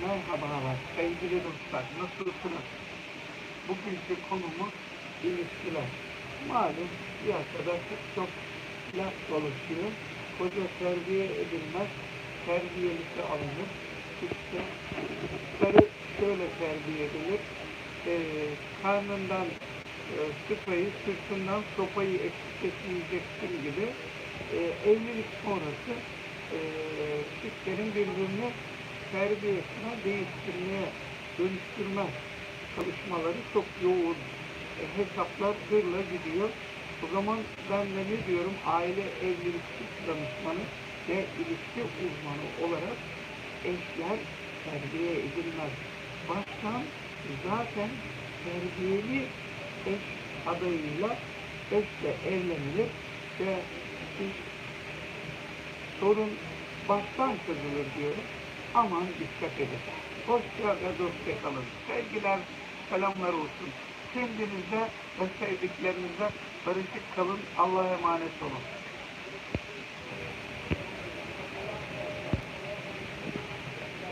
Merhabalar sevgili dostlar, nasılsınız? Bugünkü konumuz ilişkiler. Malum piyasada çok çok laf dolaşıyor. Koca terbiye edilmez, terbiyelisi alınır. İşte karı şöyle terbiye edilir. Ee, karnından e, sıfayı, sırtından sopayı eksik etmeyeceksin gibi e, evlilik sonrası e, çiftlerin birbirini terbiyesine, değiştirmeye, dönüştürme çalışmaları çok yoğun. E, hesaplar hırla gidiyor. O zaman ben de ne diyorum? Aile evlilik çift danışmanı ve ilişki uzmanı olarak eşler terbiye edilmez. Baştan zaten terbiyeli eş adayıyla eşle evlenilir ve sorun baştan çözülür diyorum. Aman dikkat edin. Hoşça ve dostça kalın. Sevgiler, selamlar olsun. Kendinize ve sevdiklerinize barışık kalın. Allah'a emanet olun.